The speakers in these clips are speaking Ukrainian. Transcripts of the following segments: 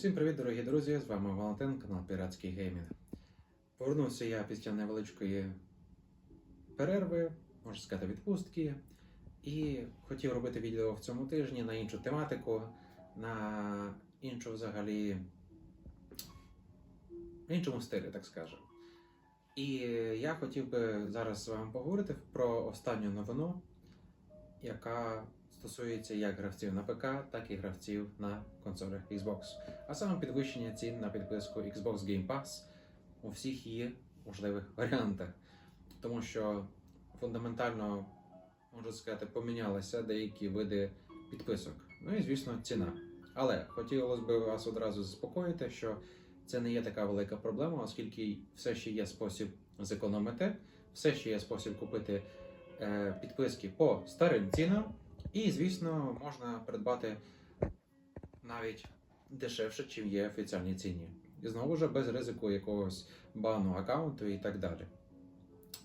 Усім привіт, дорогі друзі! З вами Валентин, канал Піратський Геймінг. Повернувся я після невеличкої перерви, можна сказати, відпустки, і хотів робити відео в цьому тижні на іншу тематику, на іншу взагалі іншому стилі, так скажемо. І я хотів би зараз з вами поговорити про останню новину, яка стосується як гравців на ПК, так і гравців на консолях Xbox. А саме підвищення цін на підписку Xbox Game Pass у всіх її можливих варіантах. Тому що фундаментально, можна сказати, помінялися деякі види підписок. Ну і звісно, ціна. Але хотілося б вас одразу заспокоїти, що це не є така велика проблема, оскільки все ще є спосіб зекономити, все ще є спосіб купити е, підписки по старим цінам. І, звісно, можна придбати навіть дешевше, чим є офіціальні ціні. І знову ж без ризику якогось бану аккаунту і так далі.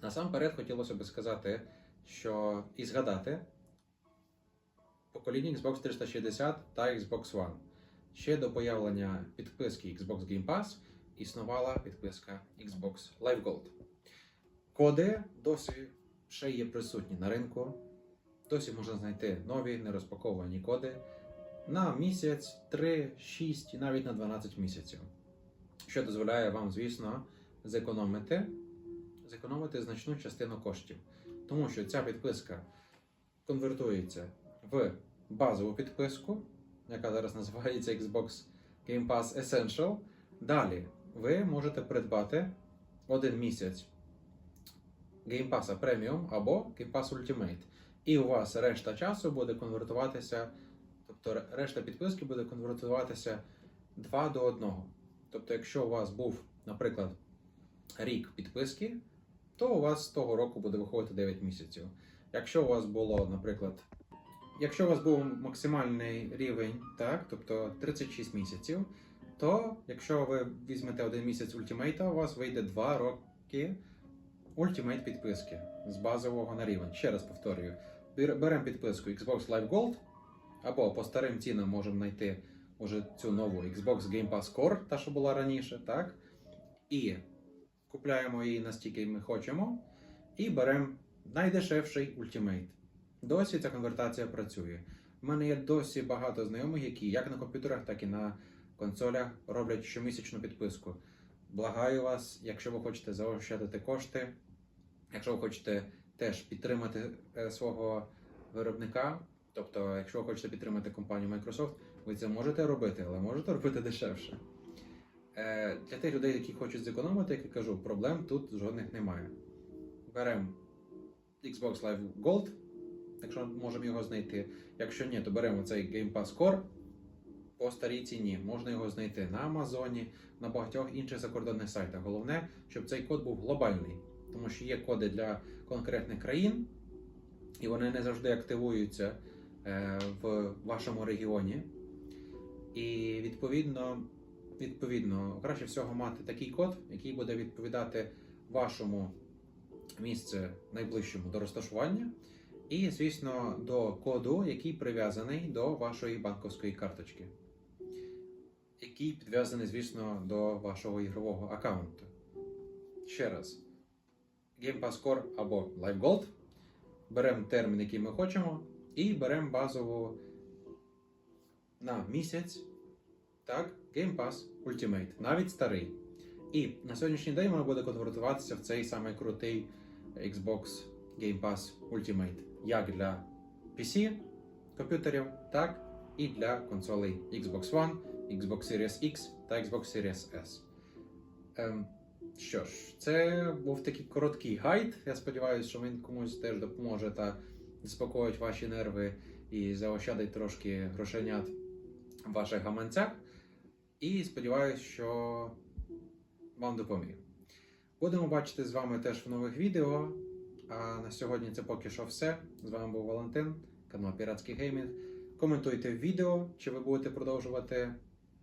Насамперед хотілося б сказати, що і згадати покоління Xbox 360 та Xbox One. Ще до появлення підписки Xbox Game Pass існувала підписка Xbox Live Gold. Коди досі ще є присутні на ринку. Досі можна знайти нові нерозпаковані коди на місяць, 3, 6 і навіть на 12 місяців. Що дозволяє вам, звісно, зекономити, зекономити значну частину коштів. Тому що ця підписка конвертується в базову підписку, яка зараз називається Xbox Game Pass Essential. Далі ви можете придбати один місяць Game Pass Premium або Game Pass Ultimate. І у вас решта часу буде конвертуватися, тобто решта підписки буде конвертуватися 2 до 1. Тобто, якщо у вас був, наприклад, рік підписки, то у вас з того року буде виходити 9 місяців. Якщо у вас було, наприклад, якщо у вас був максимальний рівень, так, тобто 36 місяців, то якщо ви візьмете один місяць ультимейта, у вас вийде 2 роки ультимейт підписки з базового на рівень. Ще раз повторюю. Беремо підписку Xbox Live Gold, або по старим цінам можемо знайти уже цю нову Xbox Game Pass Core, та що була раніше, так? І купляємо її настільки ми хочемо, і беремо найдешевший Ultimate. Досі ця конвертація працює. У мене є досі багато знайомих, які як на комп'ютерах, так і на консолях роблять щомісячну підписку. Благаю вас, якщо ви хочете заощадити кошти, якщо ви хочете теж підтримати е, свого виробника. Тобто, якщо ви хочете підтримати компанію Microsoft, ви це можете робити, але можете робити дешевше. Е, Для тих людей, які хочуть зекономити, як я кажу, проблем тут жодних немає. Беремо Xbox Live Gold, якщо можемо його знайти. Якщо ні, то беремо цей Game Pass Core по старій ціні. Можна його знайти на Амазоні, на багатьох інших закордонних сайтах. Головне, щоб цей код був глобальний тому що є коди для конкретних країн, і вони не завжди активуються е, в вашому регіоні. І відповідно, відповідно, краще всього мати такий код, який буде відповідати вашому місцю найближчому до розташування, і, звісно, до коду, який прив'язаний до вашої банковської карточки, який підв'язаний, звісно, до вашого ігрового аккаунту. Ще раз. Game Pass Core або Live Gold. Беремо термін, який ми хочемо, і беремо базову на місяць. Так, Game Pass Ultimate, навіть старий. І на сьогоднішній день вона буде конвертуватися в цей самий крутий Xbox Game Pass Ultimate, як для PC комп'ютерів, так і для консолей Xbox One, Xbox Series X та Xbox Series S. Ем, що ж, це був такий короткий гайд. Я сподіваюся, що він комусь теж допоможе та заспокоїть ваші нерви і заощадить трошки грошенят в ваших гаманцях. І сподіваюся, що вам допоміг. Будемо бачити з вами теж в нових відео. А на сьогодні це поки що все. З вами був Валентин, канал Піратський Геймінг. Коментуйте відео, чи ви будете продовжувати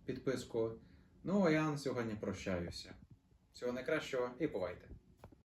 підписку. Ну а я на сьогодні прощаюся. Всього найкращого і бувайте!